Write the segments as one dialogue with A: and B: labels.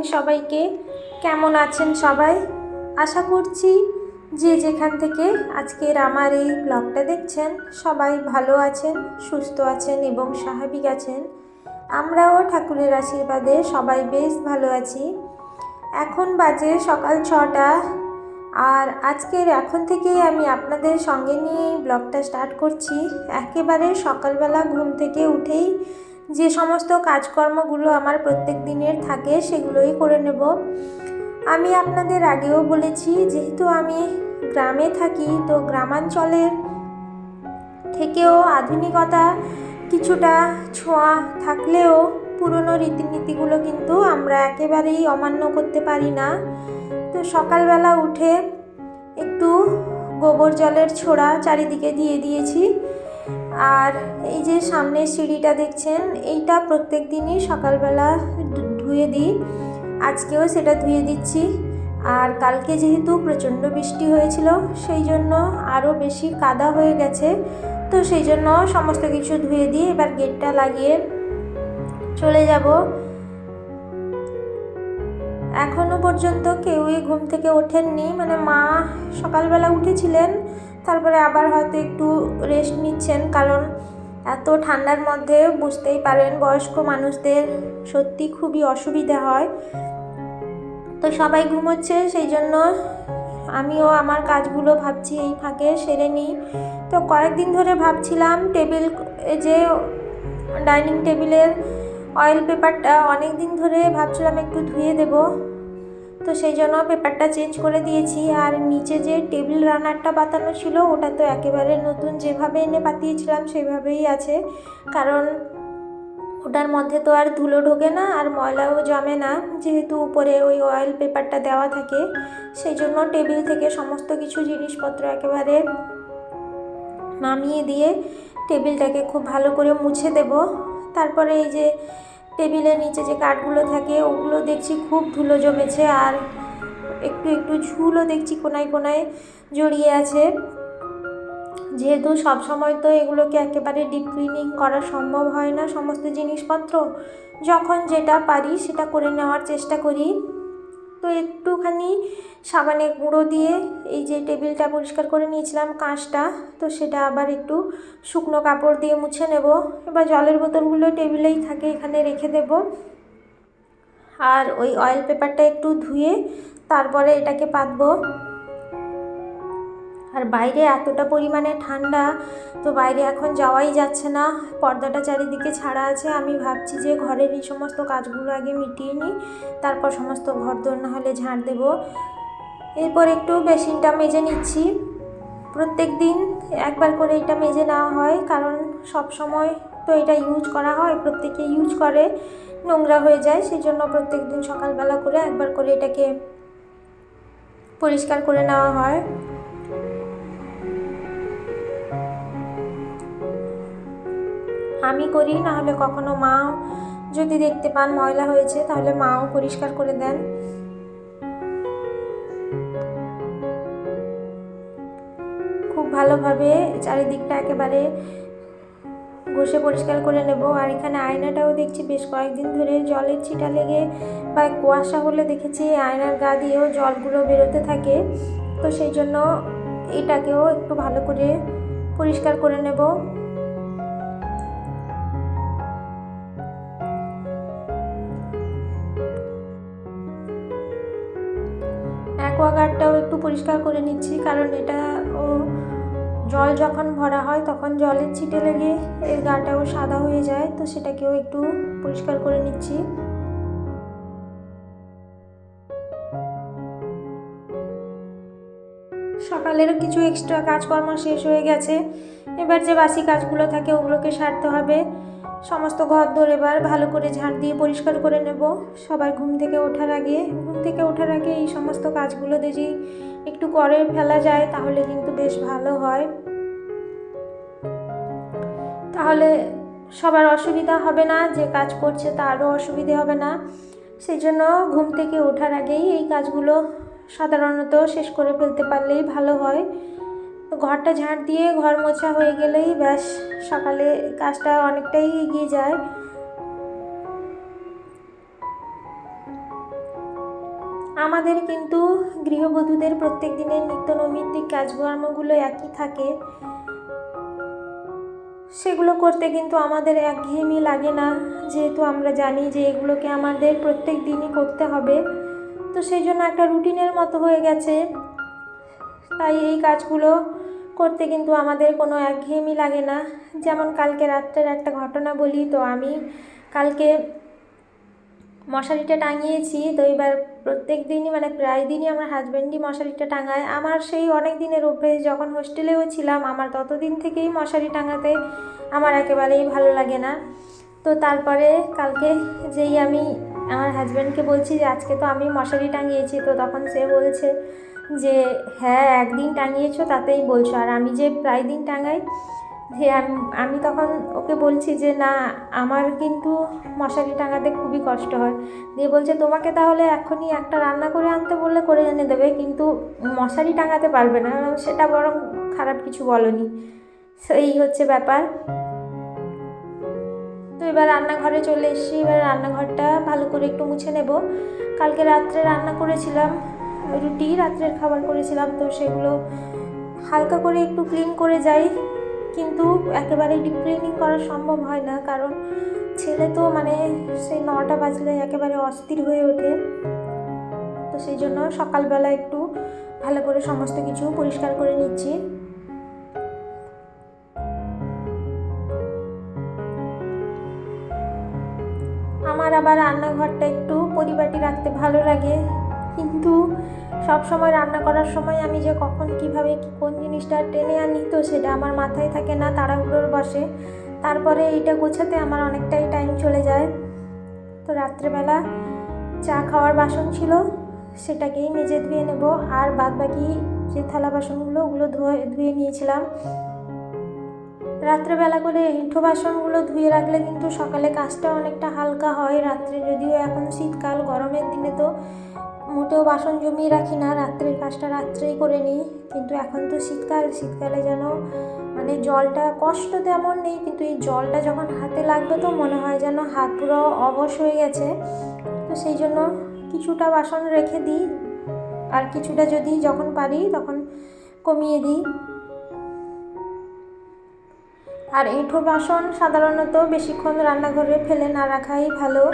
A: Morning সবাইকে। কেমন আছেন সবাই? আশা করছি যে যেখান থেকে আজকের আমার এই ব্লগটা দেখছেন, সবাই ভালো আছেন, সুস্থ আছেন এবং স্বাভাবিক আছেন। আমরাও ঠাকুরের আশীর্বাদে সবাই বেশ ভালো আছি। এখন বাজে সকাল ছটা। আর আজকের এখন থেকেই আমি আপনাদের সঙ্গে নিয়ে ব্লগটা স্টার্ট করছি। একেবারে সকালবেলা ঘুম থেকে উঠেই যে সমস্ত কাজকর্মগুলো আমার প্রত্যেক দিনের থাকে সেগুলোই করে নেব। আমি আপনাদের আগেও বলেছি, যেহেতু আমি গ্রামে থাকি, তো গ্রামাঞ্চলের থেকেও আধুনিকতা কিছুটা ছোঁয়া থাকলেও পুরনো রীতিনীতিগুলো কিন্তু আমরা একেবারেই অমান্য করতে পারি না। তো সকালবেলা উঠে একটু গোবর জলের ছোড়া চারিদিকে দিয়ে দিয়েছি। আর এই যে সামনের সিঁড়িটা দেখছেন, এইটা প্রত্যেক দিনই সকালবেলা ধুয়ে দিই। আজকেও সেটা ধুয়ে দিচ্ছি। আর কালকে যেহেতু প্রচণ্ড বৃষ্টি হয়েছিল, সেই জন্য আরও বেশি কাদা হয়ে গেছে। তো সেই জন্য সমস্ত কিছু ধুয়ে দিয়ে এবার গেটটা লাগিয়ে চলে যাব। এখনও পর্যন্ত কেউই ঘুম থেকে ওঠেননি। মানে মা সকালবেলা উঠেছিলেন তারপরে আবার হয়তো একটু রেস্ট নিচ্ছেন, কারণ এত ঠান্ডার মধ্যে বুঝতেই পারেন বয়স্ক মানুষদের সত্যি খুবই অসুবিধা হয়। তো সবাই ঘুমোচ্ছে, সেই জন্য আমিও আমার কাজগুলো ভাবছি এই ফাঁকে সেরে নিই। তো কয়েকদিন ধরে ভাবছিলাম টেবিল যে ডাইনিং টেবিলের অয়েল পেপারটা অনেক দিন ধরে ভাবছিলাম একটু ধুয়ে দেব। তো সেই জন্য পেপারটা চেঞ্জ করে দিয়েছি। আর নিচে যে টেবিল রানারটা পাতানো ছিল, ওটা তো একেবারে নতুন যেভাবে এনে পাতিয়েছিলাম, সেভাবেই আছে। কারণ ওটার মধ্যে তো আর ধুলো ঢোকে না, আর ময়লাও জমে না, যেহেতু উপরে ওই অয়েল পেপারটা দেওয়া থাকে। সেই জন্য টেবিল থেকে সমস্ত কিছু জিনিসপত্র একেবারে নামিয়ে দিয়ে টেবিলটাকে খুব ভালো করে মুছে দেব। তারপরে এই যে টেবিলের নিচে যে কাঠগুলো থাকে, ওগুলো দেখছি খুব ধুলো জমেছে আর একটু একটু ঝুলও দেখছি কোনায় কোনায় জড়িয়ে আছে। যেহেতু সব সময় তো এগুলোকে একেবারে ডিপ ক্লিনিং করা সম্ভব হয় না সমস্ত জিনিসপত্র, যখন যেটা পারি সেটা করে নেওয়ার চেষ্টা করি। তো একটুখানি সাবানের গুঁড়ো দিয়ে এই যে টেবিলটা পরিষ্কার করে নিয়েছিলাম কাঁচটা, তো সেটা আবার একটু শুকনো কাপড় দিয়ে মুছে নেব। এবার জলের বোতলগুলো টেবিলেই থাকে, এখানে রেখে দেব। আর ওই অয়েল পেপারটা একটু ধুয়ে তারপরে এটাকে পাতবো। আর বাইরে এতটা পরিমাণে ঠান্ডা, তো বাইরে এখন যাওয়াই যাচ্ছে না। পর্দাটা চারিদিকে ছাড়া আছে। আমি ভাবছি যে ঘরের এই সমস্ত কাজগুলো আগে মিটিয়ে নিই, তারপর সমস্ত ঘর দোর না হলে ঝাড় দেবো। এরপর একটু বেসিনটা মেজে নিচ্ছি। প্রত্যেক দিন একবার করে এটা মেজে নেওয়া হয়, কারণ সব সময় তো এটা ইউজ করা হয়, প্রত্যেকে ইউজ করে, নোংরা হয়ে যায় সেই জন্য প্রত্যেক দিন সকালবেলা করে একবার করে এটাকে পরিষ্কার করে নেওয়া হয়। আমি করি না হলে কখনো মাও যদি দেখতে পান ময়লা হয়েছে, তাহলে মাও পরিষ্কার করে দেন। ভালোভাবে চারিদিকটা একেবারে ঘষে পরিষ্কার করে নেব। আর এখানে আয়নাটাও দেখছি বেশ কয়েকদিন ধরে জলের ছিটা লেগে বা কুয়াশা হলে দেখেছি আয়নার গা দিয়েও জলগুলো বেরোতে থাকে। তো সেই জন্য এটাকেও একটু ভালো করে পরিষ্কার করে নেব। অ্যাকোয়াগার্ডটাও একটু পরিষ্কার করে নিচ্ছি, কারণ এটা ও জল যখন ভরা হয়, তখন জলের ছিটে লেগে এর গাটাও সাদা হয়ে যায়। তো সেটাকেও একটু পরিষ্কার করে নিচ্ছি। সকালের কিছু এক্সট্রা কাজকর্ম শেষ হয়ে গেছে। এবার যে বাসি কাজগুলো থাকে, ওগুলোকে সারতে হবে। সমস্ত ঘর ধরে এবার ভালো করে ঝাড় দিয়ে পরিষ্কার করে নেব। সবাই ঘুম থেকে ওঠার আগে, ঘুম থেকে ওঠার আগে এই সমস্ত কাজগুলো যদি একটু করে ফেলা যায়, তাহলে কিন্তু বেশ ভালো হয়। তাহলে সবার অসুবিধা হবে না, যে কাজ করছে তারও অসুবিধে হবে না। সেই জন্য ঘুম থেকে ওঠার আগেই এই কাজগুলো সাধারণত শেষ করে ফেলতে পারলেই ভালো হয়। ঘরটা ঝাড় দিয়ে ঘর মোছা হয়ে গেলেই ব্যাস, সকালে কাজটা অনেকটাই এগিয়ে যায়। আমাদের কিন্তু গৃহবধূদের প্রত্যেক দিনের নিত্য নৈমিত্তিক কাজকর্মগুলো একই থাকে। সেগুলো করতে কিন্তু আমাদের একঘেয়েমি লাগে না। যেহেতু আমরা জানি যে এগুলোকে আমাদের প্রত্যেক দিনই করতে হবে। তো সেই জন্য একটা রুটিনের মতো হয়ে গেছে। তাই এই কাজগুলো করতে কিন্তু আমাদের কোনো একঘেয়েমি লাগে না। যেমন কালকে রাত্রের একটা ঘটনা বলি, তো আমি কালকে মশারিটা টাঙিয়েছি তো এবার প্রত্যেক দিনই মানে প্রায় দিনই আমার হাজব্যান্ডই মশারিটা টাঙায়। আমার সেই অনেক দিনের অভ্যেস, যখন হোস্টেলেও ছিলাম, আমার ততদিন থেকেই মশারি টাঙাতে আমার একেবারেই ভালো লাগে না। তো তারপরে কালকে যেই আমি আমার হাজব্যান্ডকে বলছি যে, আজকে তো আমি মশারি টাঙিয়েছি। তো তখন সে বলছে যে হ্যাঁ একদিন টাঙিয়েছো, তাতেই বলছো। আর আমি যে প্রায় দিন টাঙাই যে আমি তখন ওকে বলছি যে, না, আমার কিন্তু মশারি টাঙাতে খুবই কষ্ট হয়। দিয়ে বলছে, তোমাকে তাহলে এখনই একটা রান্না করে আনতে বললে করে এনে দেবে, কিন্তু মশারি টাঙাতে পারবে না। সেটা বরং খারাপ কিছু বলনি। সেই হচ্ছে ব্যাপার। তো এবার রান্নাঘরে চলে এসেছি। এবার রান্নাঘরটা ভালো করে একটু মুছে নেব। কালকে রাত্রে রান্না করেছিলাম, রুটি, রাত্রের খাবার করেছিলাম, তো সেগুলো হালকা করে একটু ক্লিন করে যাই। কিন্তু একেবারে ডিপ ক্লিনিং করা সম্ভব হয় না। কারণ ছেলে তো মানে সেই নটা বাজলে একেবারে অস্থির হয়ে ওঠে। তো সেই জন্য সকালবেলা একটু ভালো করে সমস্ত কিছু পরিষ্কার করে নিচ্ছি। আমার আবার রান্নাঘরটা একটু পরিপাটি রাখতে ভালো লাগে। কিন্তু সব সময় রান্না করার সময় আমি যে কখন কীভাবে কোন জিনিসটা টেনে আনি তো সেটা আমার মাথায় থাকে না তাড়াহুড়োর বসে। তারপরে এইটা গোছাতে আমার অনেকটাই টাইম চলে যায়। তো রাত্রেবেলা চা খাওয়ার বাসন ছিল, সেটাকেই মেজে ধুয়ে নেব। আর বাদ বাকি যে থালা বাসনগুলো, ওগুলো ধুয়ে ধুয়ে নিয়েছিলাম। রাত্রেবেলা করে এঁঠো বাসনগুলো ধুয়ে রাখলে কিন্তু সকালে কাজটা অনেকটা হালকা হয়। রাত্রে যদিও এখন শীতকাল, গরমের দিনে তো মোটেও বাসন জমিয়ে রাখি না, রাত্রের কাজটা রাত্রেই করে নিই। কিন্তু এখন তো শীতকাল, শীতকালে যেন মানে জলটা কষ্ট তেমন নেই, কিন্তু এই জলটা যখন হাতে লাগবে তো মনে হয় যেন হাত পুরো অবশ হয়ে গেছে। তো সেই জন্য কিছুটা বাসন রেখে দিই। আর কিছুটা যদি যখন পারি তখন কমিয়ে দিই। আর এঁঠো বাসন সাধারণত বেশিক্ষণ রান্নাঘরে ফেলে না রাখাই ভালো।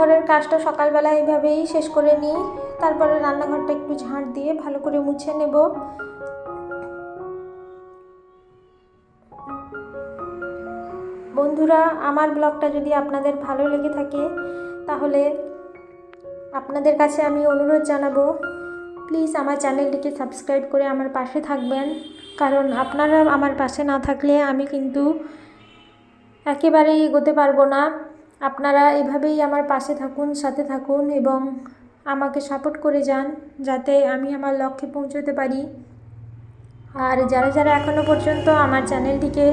A: রান্নাঘরের কাজটা সকালবেলা এইভাবেই শেষ করে নিই। তারপরে রান্নাঘরটা একটু ঝাঁট দিয়ে ভালো করে মুছে নেব। বন্ধুরা, আমার ব্লগটা যদি আপনাদের ভালো লেগে থাকে, তাহলে আপনাদের কাছে আমি অনুরোধ জানাব, প্লিজ আমার চ্যানেলটিকে সাবস্ক্রাইব করে আমার পাশে থাকবেন। কারণ আপনারা আমার পাশে না থাকলে আমি কিন্তু একেবারেই এগোতে পারব না। আপনারা এভাবেই আমার পাশে থাকুন, সাথে থাকুন এবং আমাকে সাপোর্ট করে যান যাতে আমি আমার লক্ষ্যে পৌঁছতে পারি। আর যারা যারা এখনও পর্যন্ত আমার চ্যানেলটিকে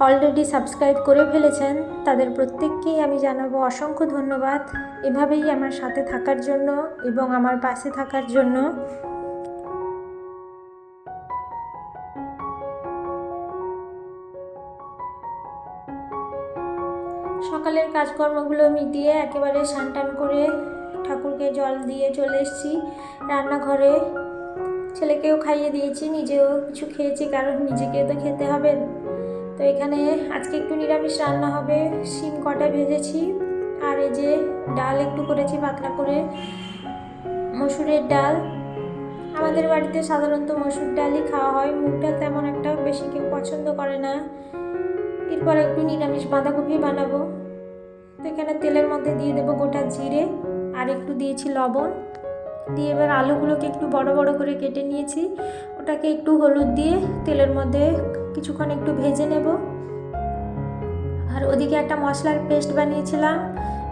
A: অলরেডি সাবস্ক্রাইব করে ফেলেছেন, তাদের প্রত্যেককেই আমি জানাব অসংখ্য ধন্যবাদ। এভাবেই আমার সাথে থাকার জন্য এবং আমার পাশে থাকার জন্য। সকালের কাজকর্মগুলো মিটিয়ে একেবারে টান করে ঠাকুরকে জল দিয়ে চলে এসেছি রান্নাঘরে। ছেলেকেও খাইয়ে দিয়েছি, নিজেও কিছু খেয়েছি কারণ নিজেকে তো খেতে হবে। তো এখানে আজকে একটু নিরামিষ রান্না হবে, শিম কটা ভেজেছি আর এই যে ডাল একটু করেছি পাতলা করে। মসুরের ডাল। আমাদের বাড়িতে সাধারণত মসুর ডালই খাওয়া হয় ডাল তেমন একটা বেশি কেউ পছন্দ করে না। এরপর একটু নিরামিষ বাঁধাকপি বানাবো। এখানে তেলের মধ্যে দিয়ে দেবো গোটা জিরে আর একটু দিয়েছি লবণ। দিয়ে এবার আলুগুলোকে একটু বড় বড় করে কেটে নিয়েছি। ওটাকে একটু হলুদ দিয়ে তেলের মধ্যে কিছুক্ষণ একটু ভেজে নেব। আর ওদিকে একটা মশলার পেস্ট বানিয়েছিলাম।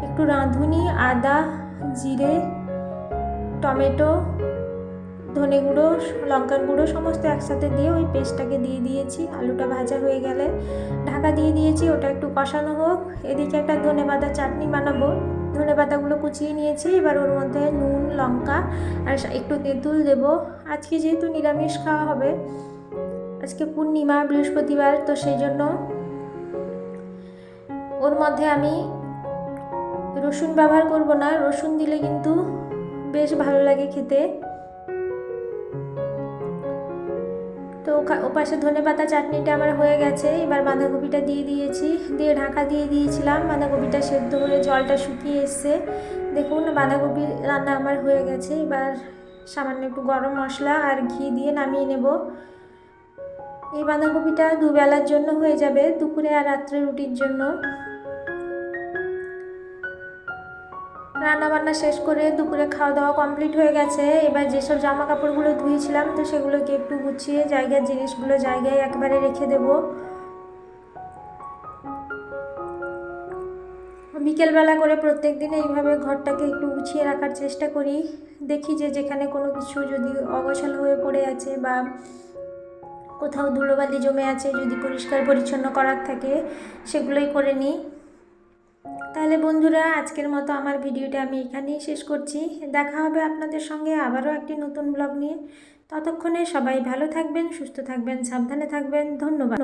A: একটু রাঁধুনি, আদা, জিরে, টমেটো ধনে গুঁড়ো, লঙ্কার গুঁড়ো সমস্ত একসাথে দিয়ে ওই পেস্টটাকে দিয়ে দিয়েছি। আলুটা ভাজা হয়ে গেলে ঢাকা দিয়ে দিয়েছি, ওটা একটু কষানো হোক। এদিকে একটা ধনে পাতা চাটনি বানাবো। ধনে পাতাগুলো কুচিয়ে নিয়েছি, এবার ওর মধ্যে নুন, লঙ্কা আর একটু তেঁতুল দেবো। আজকে যেহেতু নিরামিষ খাওয়া হবে, আজকে পূর্ণিমা, বৃহস্পতিবার, তো সেই জন্য ওর মধ্যে আমি রসুন ব্যবহার করব না। রসুন দিলে কিন্তু বেশ ভালো লাগে খেতে। তো ওকা- ওপাশে ধনে পাতা চাটনিটা আমার হয়ে গেছে। এবার বাঁধাকপিটা দিয়ে দিয়েছি। দিয়ে ঢাকা দিয়ে দিয়েছিলাম। বাঁধাকপিটা সেদ্ধ হয়ে জলটা শুকিয়ে এসছে। দেখুন, বাঁধাকপি রান্না আমার হয়ে গেছে। এবার সামান্য একটু গরম মশলা আর ঘি দিয়ে নামিয়ে নেব। এই বাঁধাকপিটা দুবেলার জন্য হয়ে যাবে দুপুরে আর রাত্রে রুটির জন্য। রান্না বান্না শেষ করে দুপুরে খাওয়া দাওয়া কমপ্লিট হয়ে গেছে। এবার যেসব জামা কাপড়গুলো ধুয়েছিলাম, তো সেগুলোকে একটু গুছিয়ে জায়গার জিনিসগুলো জায়গায় একবারে রেখে দেব। বিকেলবেলা করে প্রত্যেক দিন এইভাবে ঘরটাকে একটু গুছিয়ে রাখার চেষ্টা করি। দেখি যে যেখানে কোনো কিছু যদি অগোছালো হয়ে পড়ে আছে বা কোথাও ধুলোবালি জমে আছে, যদি পরিষ্কার পরিচ্ছন্ন করার থাকে, সেগুলোই করে নিই। তাহলে বন্ধুরা, আজকের মতো আমার ভিডিওটা আমি এখানেই শেষ করছি। দেখা হবে আপনাদের সঙ্গে আবারও একটি নতুন ব্লগ নিয়ে। ততক্ষণে সবাই ভালো থাকবেন, সুস্থ থাকবেন, সাবধানে থাকবেন। ধন্যবাদ।